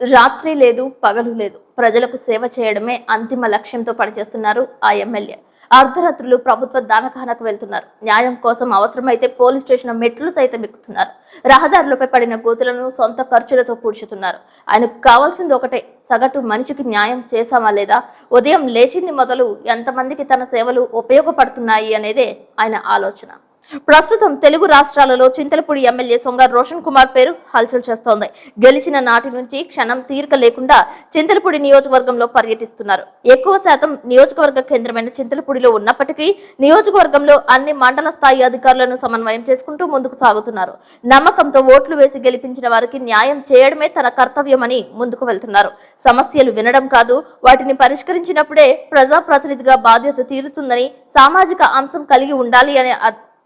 రాత్రి లేదు పగలు లేదు. ప్రజలకు సేవ చేయడమే అంతిమ లక్ష్యంతో పనిచేస్తున్నారు ఆ ఎమ్మెల్యే. అర్ధరాత్రులు ప్రభుత్వ దానఖానకు వెళ్తున్నారు. న్యాయం కోసం అవసరమైతే పోలీస్ స్టేషన్ మెట్లు సైతం ఎక్కుతున్నారు. రహదారులపై పడిన గోతులను సొంత ఖర్చులతో పూడ్చుతున్నారు. ఆయనకు కావాల్సింది ఒకటే సగటు మనిషికి న్యాయం చేశామా లేదా? ఉదయం లేచింది మొదలు ఎంతమందికి తన సేవలు ఉపయోగపడుతున్నాయి అనేదే ఆయన ఆలోచన. ప్రస్తుతం తెలుగు రాష్ట్రాలలో చింతలపూడి ఎమ్మెల్యే సొంగ రోషన్ కుమార్ పేరు హల్చల్ చేస్తోంది. గెలిచిన నాటి నుంచి క్షణం తీరిక లేకుండా చింతలపూడి నియోజకవర్గంలో పర్యటిస్తున్నారు. ఎక్కువ శాతం నియోజకవర్గ కేంద్రమైన చింతలపూడిలో ఉన్నప్పటికీ నియోజకవర్గంలో అన్ని మండల స్థాయి అధికారులను సమన్వయం చేసుకుంటూ ముందుకు సాగుతున్నారు. నమ్మకంతో ఓట్లు వేసి గెలిపించిన వారికి న్యాయం చేయడమే తన కర్తవ్యమని ముందుకు వెళ్తున్నారు. సమస్యలు వినడం కాదు వాటిని పరిష్కరించినప్పుడే ప్రజాప్రతినిధిగా బాధ్యత తీరుతుందని సామాజిక అంశం కలిగి ఉండాలి అనే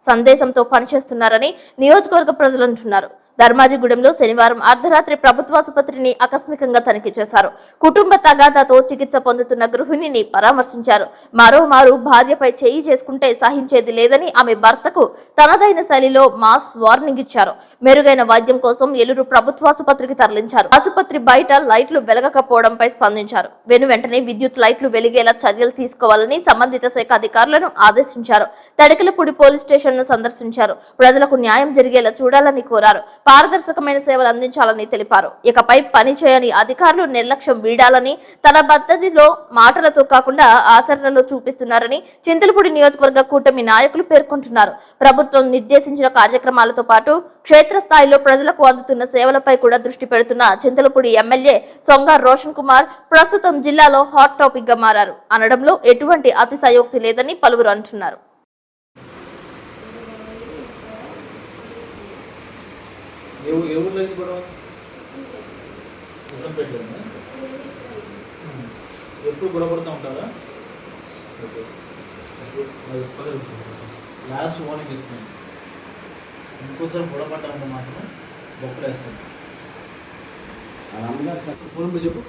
సందేశంతో పనిచేస్తున్నారని నియోజకవర్గ ప్రజలు అంటున్నారు. ధర్మాజిగూడెంలో శనివారం అర్ధరాత్రి ప్రభుత్వాసుపత్రిని ఆకస్మికంగా తనిఖీ చేశారు. కుటుంబ తగాదాతో చికిత్స పొందుతున్న గృహిణిని పరామర్శించారు. మరోమారు భార్యపై చేయి చేసుకుంటే సహించేది లేదని ఆమె భర్తకు తనదైన శైలిలో మాస్ వార్నింగ్ ఇచ్చారు. మెరుగైన వైద్యం కోసం ఎలురు ప్రభుత్వాసుపత్రికి తరలించారు. ఆసుపత్రి బయట లైట్లు వెలగకపోవడంపై స్పందించారు. వెను వెంటనే విద్యుత్ లైట్లు వెలిగేలా చర్యలు తీసుకోవాలని సంబంధిత శాఖ అధికారులను ఆదేశించారు. తడకలపూడి పోలీస్ స్టేషన్ను సందర్శించారు. ప్రజలకు న్యాయం జరిగేలా చూడాలని కోరారు. పారదర్శకమైన సేవలు అందించాలని తెలిపారు. ఇకపై పని చేయని అధికారులు నిర్లక్ష్యం వీడాలని తన పద్ధతిలో మాటలతో కాకుండా ఆచరణలో చూపిస్తున్నారని చింతలపూడి నియోజకవర్గ కూటమి నాయకులు పేర్కొంటున్నారు. ప్రభుత్వం నిర్దేశించిన కార్యక్రమాలతో పాటు క్షేత్ర క్షేత్రస్థాయిలో ప్రజలకు అందుతున్న సేవలపై కూడా దృష్టి పెడుతున్న చింతలపూడి ఎమ్మెల్యే సొంగ రోషన్ కుమార్ ప్రస్తుతం జిల్లాలో హాట్ టాపిక్గా మారారు. అనడంలో ఎటువంటి అతిశయోక్తి లేదని పలువురు అంటున్నారు. ఎప్పుడు ఉంటారా? లాస్ట్ వార్నింగ్ ఇస్తాను. ఇంకోసారి గొడవ పడ్డామంటే మాత్రం బొక్కలు చెప్ప ఫోన్ చెప్పు.